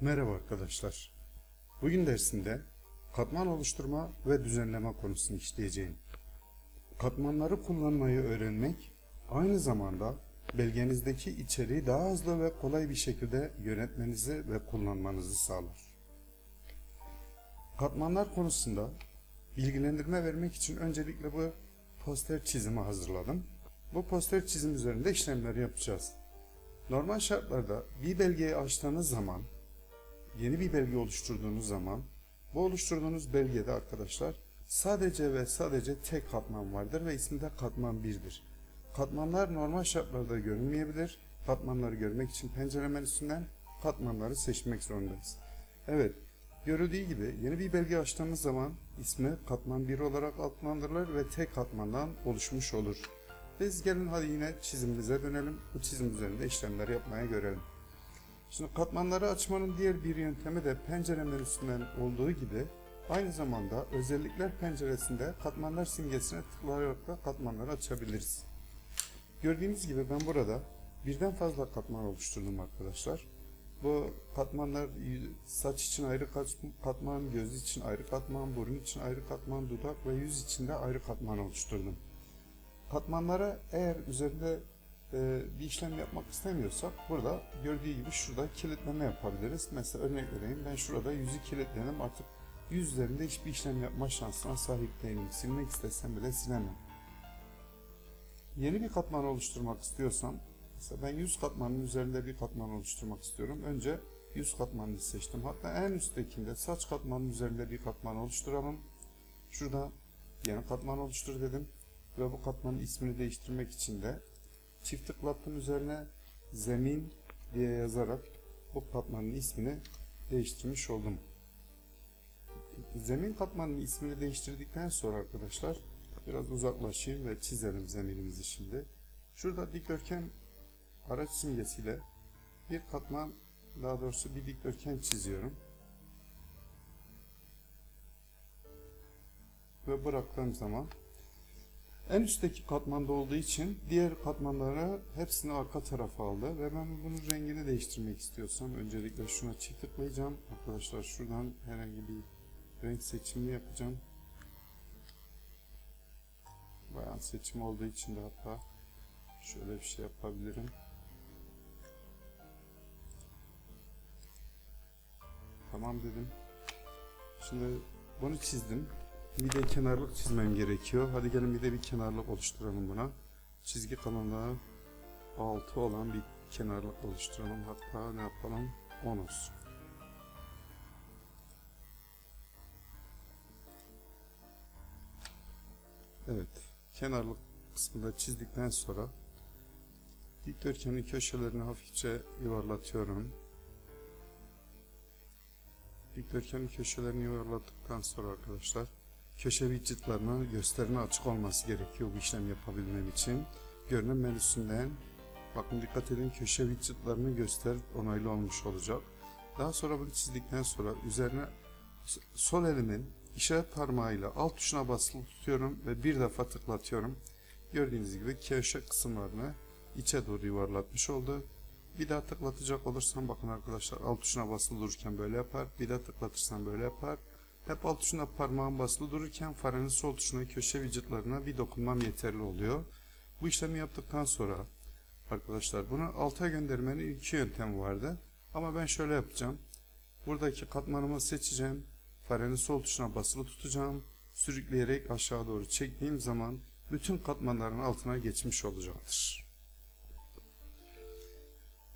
Merhaba arkadaşlar. Bugün dersinde katman oluşturma ve düzenleme konusunu işleyeceğim. Katmanları kullanmayı öğrenmek aynı zamanda belgenizdeki içeriği daha hızlı ve kolay bir şekilde yönetmenizi ve kullanmanızı sağlar. Katmanlar konusunda bilgilendirme vermek için öncelikle bu poster çizimi hazırladım. Bu poster çizim üzerinde işlemleri yapacağız. Normal şartlarda bir belgeyi açtığınız zaman yeni bir belge oluşturduğunuz zaman bu oluşturduğunuz belgede arkadaşlar sadece ve sadece tek katman vardır ve ismi de katman 1'dir. Katmanlar normal şartlarda görünmeyebilir. Katmanları görmek için pencere menüsünden katmanları seçmek zorundayız. Evet, görüldüğü gibi yeni bir belge açtığımız zaman ismi katman 1 olarak adlandırılır ve tek katmandan oluşmuş olur. Biz gelin hadi yine çizimimize dönelim. Bu çizim üzerinde işlemleri yapmaya görelim. Şimdi katmanları açmanın diğer bir yöntemi de pencere menüsünden olduğu gibi aynı zamanda özellikler penceresinde katmanlar simgesine tıklayarak da katmanları açabiliriz. Gördüğünüz gibi ben burada birden fazla katman oluşturdum arkadaşlar. Bu katmanlar saç için ayrı katman, göz için ayrı katman, burun için ayrı katman, dudak ve yüz için de ayrı katman oluşturdum. Katmanlara eğer üzerinde bir işlem yapmak istemiyorsak burada gördüğü gibi şurada kilitleme yapabiliriz. Mesela örnek vereyim ben şurada yüzü kilitledim artık yüzlerinde hiçbir işlem yapma şansına sahip değilim. Silmek istesem bile silemem. Yeni bir katman oluşturmak istiyorsam mesela ben yüz katmanın üzerinde bir katman oluşturmak istiyorum. Önce yüz katmanını seçtim. Hatta en üsttekinde saç katmanın üzerinde bir katman oluşturalım. Şurada yeni katman oluştur dedim. Ve bu katmanın ismini değiştirmek için de çift tıklattım üzerine zemin diye yazarak bu katmanın ismini değiştirmiş oldum. Zemin katmanının ismini değiştirdikten sonra arkadaşlar biraz uzaklaşayım ve çizelim zeminimizi şimdi. Şurada dikdörtgen araç simgesiyle bir katman daha doğrusu bir dikdörtgen çiziyorum. Ve bıraktığım zaman en üstteki katmanda olduğu için diğer katmanlara hepsini arka tarafa aldı ve ben bunun rengini değiştirmek istiyorsam öncelikle şuna çift tıklayacağım. Arkadaşlar şuradan herhangi bir renk seçimi yapacağım. Bayan seçim olduğu için de hatta şöyle bir şey yapabilirim. Tamam dedim. Şimdi bunu çizdim. Bir de kenarlık çizmem gerekiyor. Hadi gelin bir de bir kenarlık oluşturalım buna. Çizgi kalınlığı 6 olan bir kenarlık oluşturalım. Hatta ne yapalım? 10 olsun. Evet. Kenarlık kısmında çizdikten sonra dikdörtgenin köşelerini hafifçe yuvarlatıyorum. Dikdörtgenin köşelerini yuvarladıktan sonra arkadaşlar köşe widgetlarının gösterine açık olması gerekiyor bu işlem yapabilmem için. Görünüm menüsünden bakın dikkat edin köşe widgetlarını göster onaylı olmuş olacak. Daha sonra bunu çizdikten sonra üzerine sol elimin işaret parmağıyla alt tuşuna basılı tutuyorum ve bir defa tıklatıyorum. Gördüğünüz gibi köşe kısımlarını içe doğru yuvarlatmış oldu. Bir daha tıklatacak olursam bakın arkadaşlar alt tuşuna basılı dururken böyle yapar. Bir daha tıklatırsam böyle yapar. Hep alt tuşuna parmağım basılı dururken farenin sol tuşuna köşe widgetlarına bir dokunmam yeterli oluyor. Bu işlemi yaptıktan sonra arkadaşlar bunu alta göndermenin iki yöntemi vardı. Ama ben şöyle yapacağım. Buradaki katmanımı seçeceğim. Farenin sol tuşuna basılı tutacağım. Sürükleyerek aşağı doğru çektiğim zaman bütün katmanların altına geçmiş olacaktır.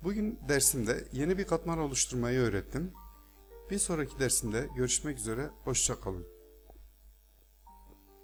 Bugün dersimde yeni bir katman oluşturmayı öğrettim. Bir sonraki dersimde görüşmek üzere, hoşçakalın.